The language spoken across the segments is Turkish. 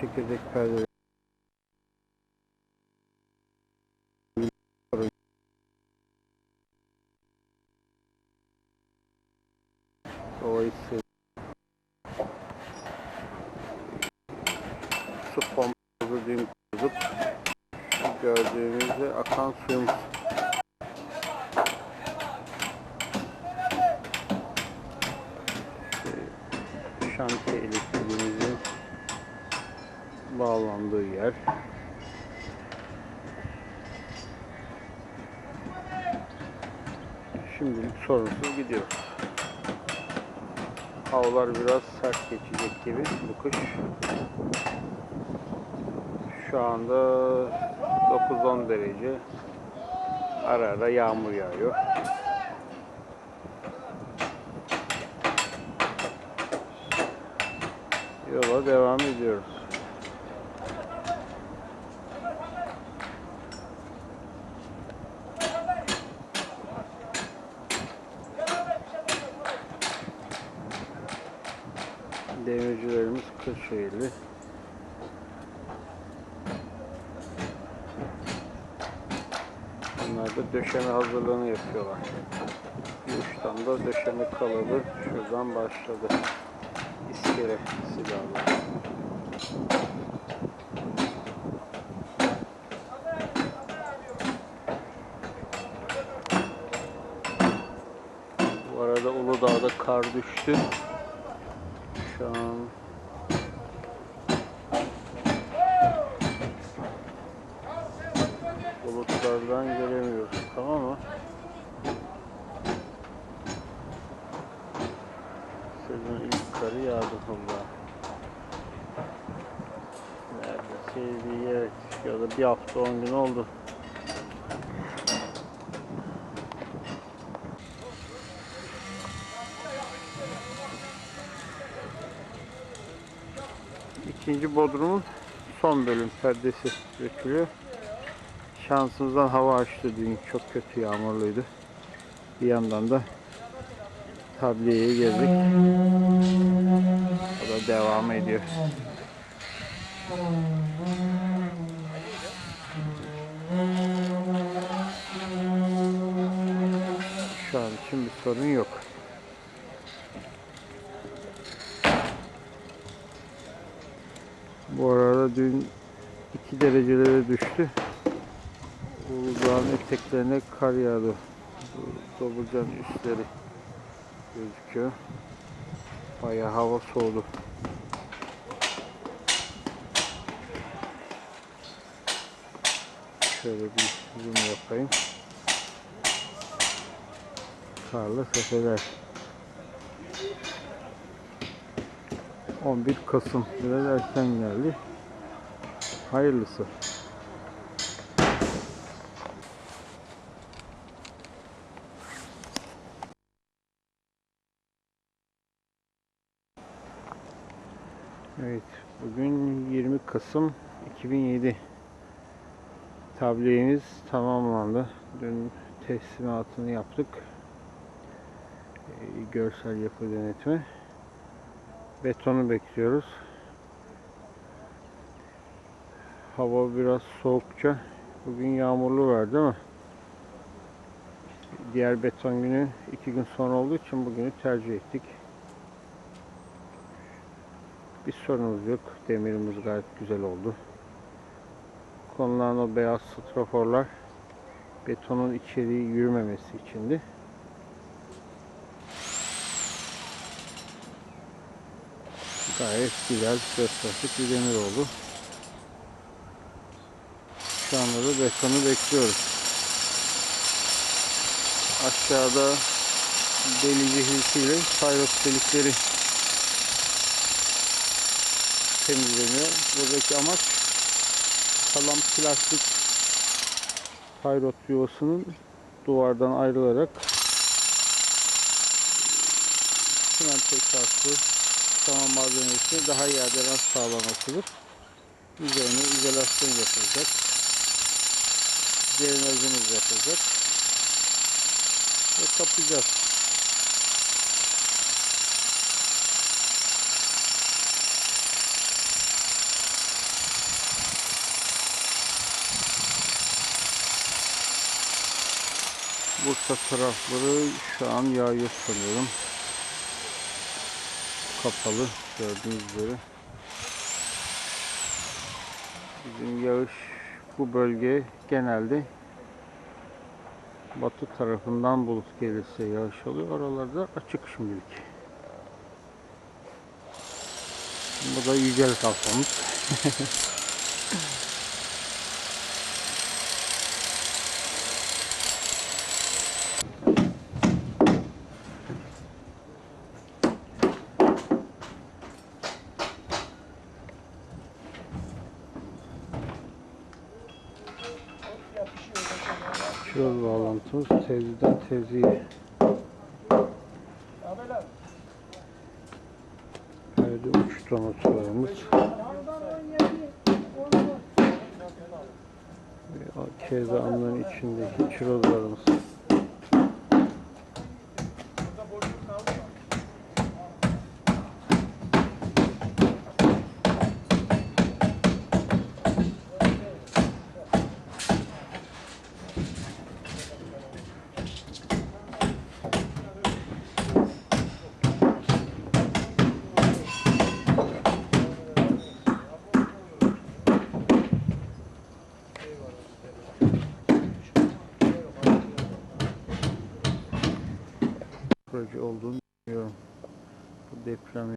çekirdek perde sorunsuz gidiyoruz. Havalar biraz sert geçecek gibi bu kış. Şu anda 9-10 derece. Ara ara yağmur yağıyor. Yola devam ediyoruz. Demircilerimiz Kırşehirli. Bunlar da döşeme hazırlığını yapıyorlar. Bir uçtan da döşeme kalıbı şuradan başladı. İskele silahlar. Bu arada Uludağ'da kar düştü. An bulutlardan göremiyoruz tamam mı? Sezon ilk karı yağdı valla. Neredeyse evet ya da bir hafta on gün oldu. İkinci bodrumun son bölüm perdesi dökülüyor. Şansımızdan hava açtı dün çok kötü yağmurluydu. Bir yandan da tabliyeye girdik. O da devam ediyor. Şu an için bir sorun yok. Bu arada dün 2 derecelere düştü. Uludağ'ın eteklerine kar yağdı. Dobrucan üstleri gözüküyor. Bayağı hava soğudu. Şöyle bir zoom yapayım. Karlı tepeler. 11 Kasım biraz erken geldi. Hayırlısı. Evet, bugün 20 Kasım 2007. Tabliyemiz tamamlandı. Dün teslimatını yaptık. Ee, görsel yapı denetimi. Betonu bekliyoruz. Hava biraz soğukça. Bugün yağmurlu var değil mi? Diğer beton günü iki gün sonra olduğu için bugünü tercih ettik. Bir sorunumuz yok. Demirimiz gayet güzel oldu. Konulan o beyaz straforlar betonun içeriği yürümemesi içindi. Gayet güzel gösterdik bir demir oldu. Şu anda da betonu bekliyoruz. Aşağıda delici hilkiyle payrot delikleri temizleniyor. Buradaki amaç kalan plastik payrot yuvasının duvardan ayrılarak simento çarptı tamam malzemesi daha iyi adherans sağlamasıdır. Üzerine izolasyon yapılacak. Diplerini özümüz yapacak. Ve kaplayacağız. Bursa tarafları şu an yağıyor sanıyorum. Kapalı gördüğünüz üzere. Bizim yağış bu bölge genelde batı tarafından bulut gelirse yağış oluyor. Oralarda açık şimdilik. Bu da yücel Şurada bağlantımız tezgiden tezgiye. Kaydı uç donatlarımız. Ve keza anların içindeki çirozlarımız. Proje olduğunu biliyorum. Bu deprem.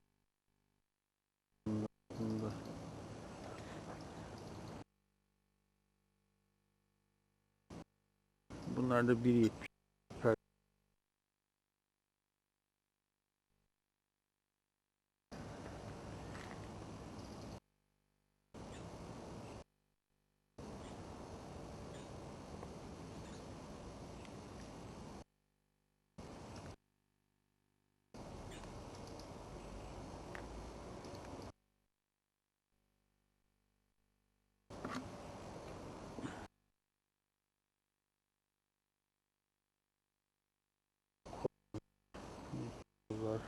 Bunlar da 1.70 var.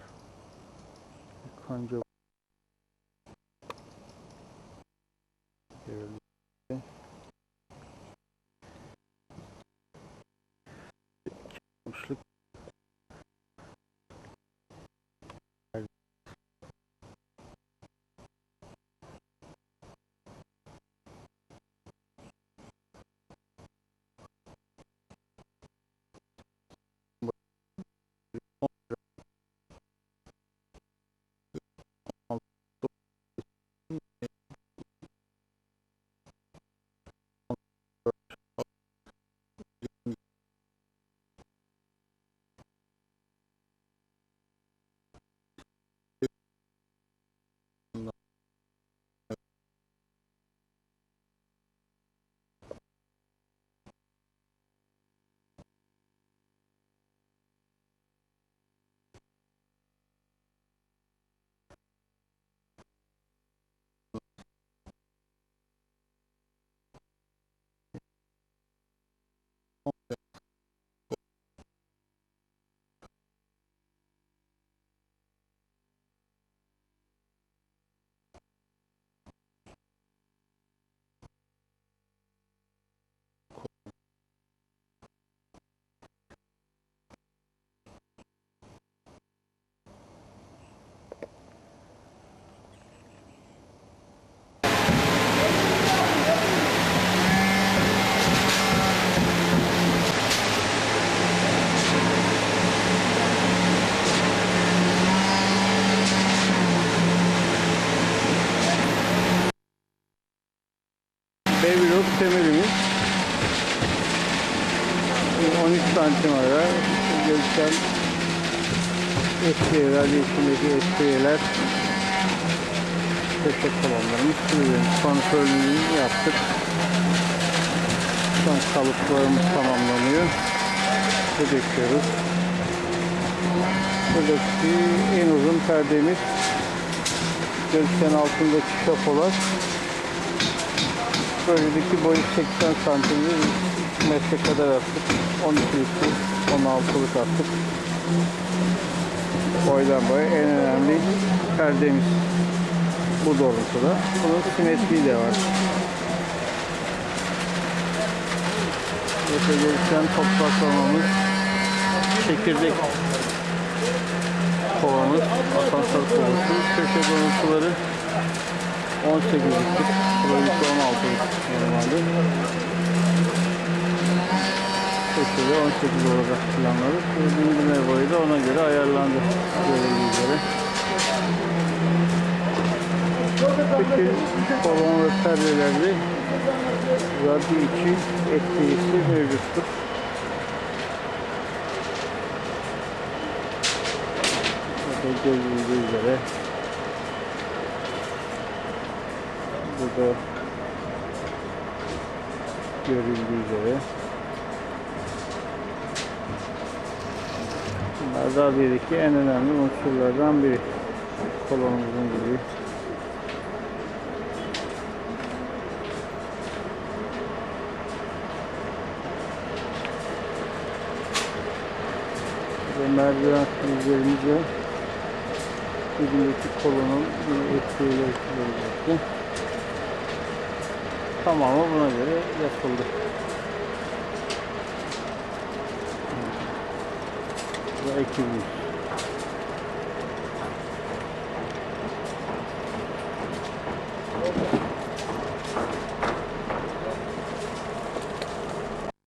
Kanca eskiyeler, içindeki eskiyeler köşe kolonlarımız sürüyoruz. Kontrolünü yaptık. Son kalıplarımız tamamlanıyor. Ve döküyoruz. Buradaki en uzun perdemiz göksen altındaki şapolar Böylelikle boyu 80 santimli 3 metre kadar attık. 12'lik 16'lık attık. Boydan boya en önemli perdemiz bu doğrultuda. Bunun simetriği de var. Gelişen topraklamamız çekirdek kovamız, asansör kovası, köşe donantıları 18'lik, burası 16'lık normalde. Köşede 18 olarak planladık. Ve Dingilme boyu da ona göre ayarlandı. Görüldüğü üzere. Bütün kolon ve perdelerde radyo için etkisi mevcuttur. Burada görüldüğü üzere burada görüldüğü üzere bunlar radyodaki en önemli unsurlardan biri kolonumuzun gibi. ve merdiven filizlerimizle dibindeki kolonun bir etkiyle olacaktı. Tamamı buna göre yapıldı. Bu ekibimiz.